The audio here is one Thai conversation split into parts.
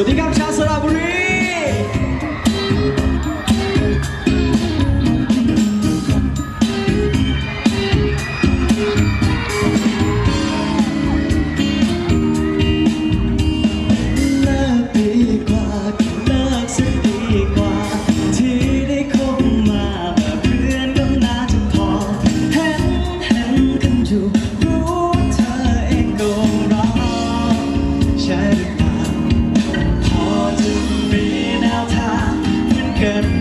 วัสดีครับชา เ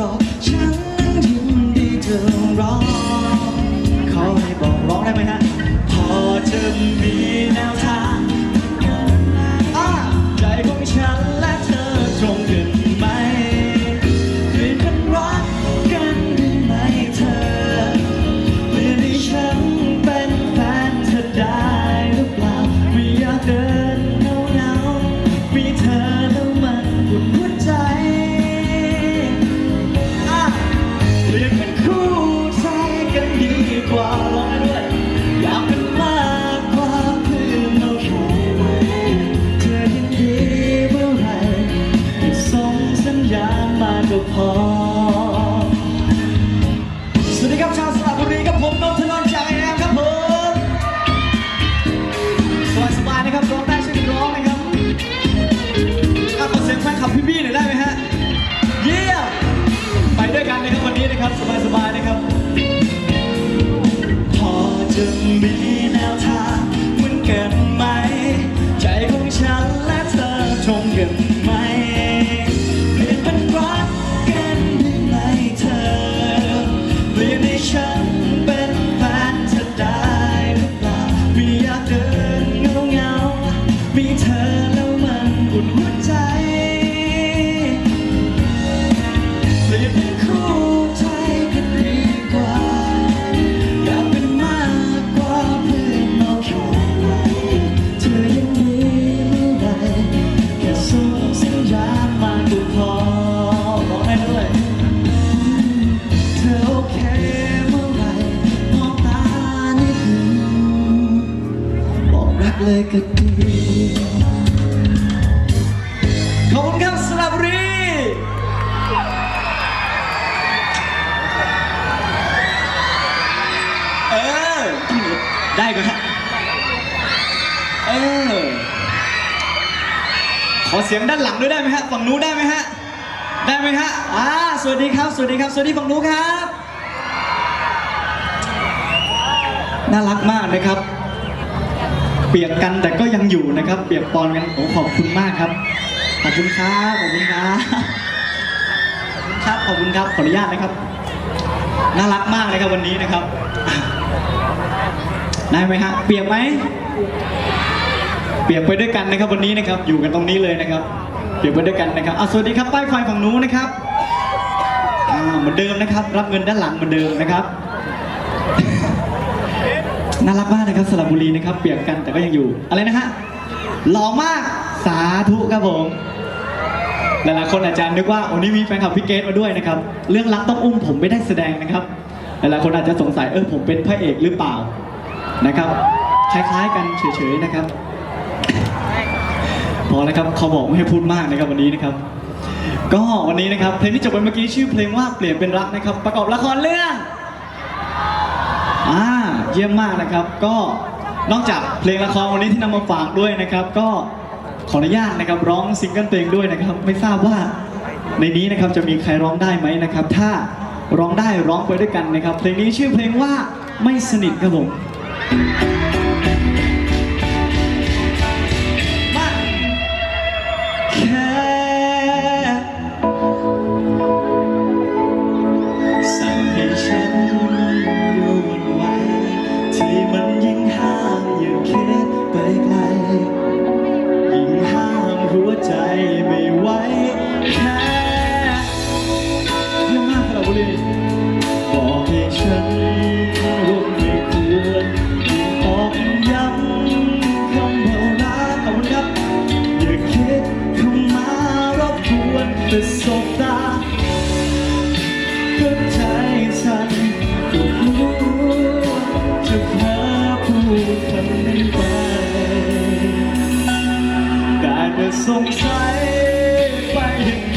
รี ดี สุดหัวใจเปลี่ยนเป็นคู่ใจกันดีกว่า อยากเป็นมากกว่าเพื่อนโอเคไหมเธอยังดีเมื่อไหรแค่ส่งสัญญาณมาก็พอบอกได้ด้วยเธอโอเคเมื่อไหรมองตานิดหนึ่งบอกรักเลยก็ดี สียงด้านหลังด้วยได้ไหมฮะฝั่งนู้นได้ไหมฮะได้ไหมฮะอ่าสวัสดีครับ สวัสดีครับสวัสดีฝั่งนู้นครับ น่ารักมากนะครับ เปียกกันแต่ก็ยังอยู่นะครับ เปียกปอนกันโอ้ขอบคุณมากครับขอบคุณครับขอบคุณครับขอบคุณครับขอบคุณครับขออนุญาตนะครับ น่ารักมากเลยครับวันนี้นะครับ ได้ไหมฮะเปียกไหม เปียกไปด้วยกันนะครับวันนี้นะครับอยู่กันตรงนี้เลยนะครับ เปียกไปด้วยกันนะครับอะสวัสดีครับป้ายไฟฝั่งนู้นนะครับอ่าเหมือนเดิมนะครับ รับเงินด้านหลังเหมือนเดิมนะครับ น่ารักมากนะครับสระบุรีนะครับ เปียกกันแต่ก็ยังอยู่อะไรนะฮะหล่อมากสาธุครับผมหลายๆคนอาจจะนึกว่าโอ้นี่มีแฟนคลับพี่เกตมาด้วยนะครับ เรื่องรักต้องอุ้มผมไม่ได้แสดงนะครับ หลายๆคนอาจจะสงสัยเออผมเป็นพระเอกหรือเปล่านะครับ คล้ายๆกันเฉยๆนะครับ พอแล้วครับเขาบอกไม่ให้พูดมากนะครับวันนี้นะครับ ก็วันนี้นะครับเพลงที่จบไปเมื่อกี้ชื่อเพลงว่าเปลี่ยนเป็นรักนะครับ ประกอบละครเรื่องอ่าเยี่ยมมากนะครับ ก็นอกจากเพลงละครวันนี้ที่นำมาฝากด้วยนะครับ ก็ขออนุญาตนะครับร้องซิงเกิลเพลงด้วยนะครับ ไม่ทราบว่าในนี้นะครับจะมีใครร้องได้ไหมนะครับ ถ้าร้องได้ร้องไปด้วยกันนะครับ เพลงนี้ชื่อเพลงว่าไม่สนิทครับผม can ก็ใจสั่นก็รู้จะพาผู้ทำไปแต่เธอสงสัยไปยัง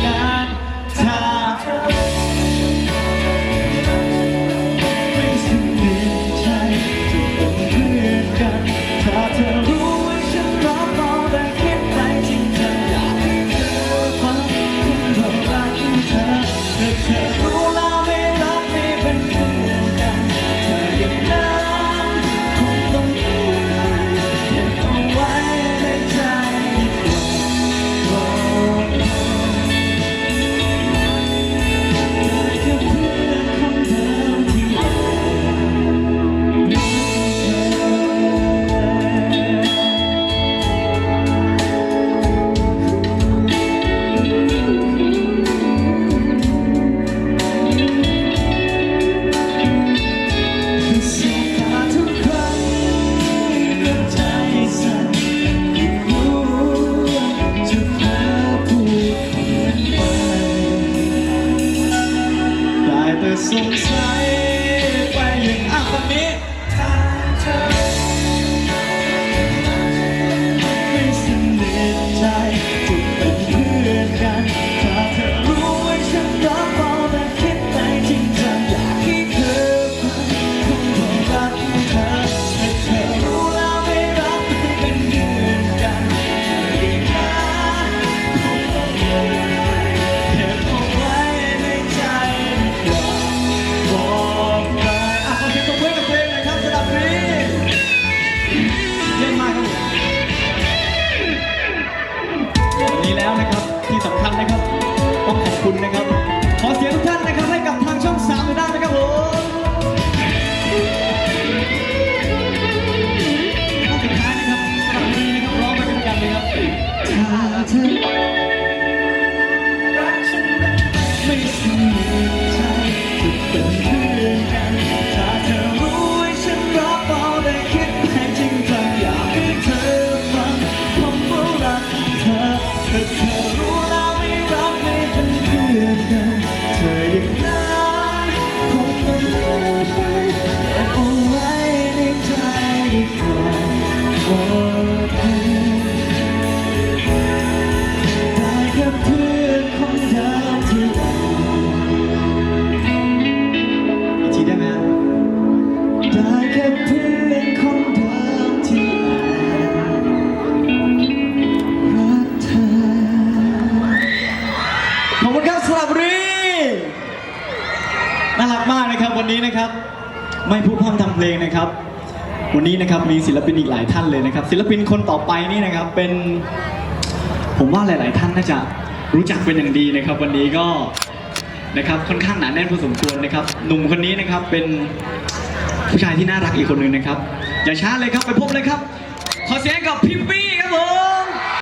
ลงนะครับ วันนี้นะครับมีศิลปินอีกหลายท่านเลยนะครับ ศิลปินคนต่อไปนี่นะครับเป็น ผมว่าหลาย ๆ ท่านน่าจะรู้จักเป็นอย่างดีนะครับ วันนี้ก็นะครับค่อนข้างหนาแน่นพอสมควรนะครับหนุ่มคนนี้นะครับเป็นผู้ชายที่น่ารักอีกคนหนึ่งนะครับ อย่าช้าเลยครับไปพบเลยครับ ขอเสียงกับพี่ปี้ครับผม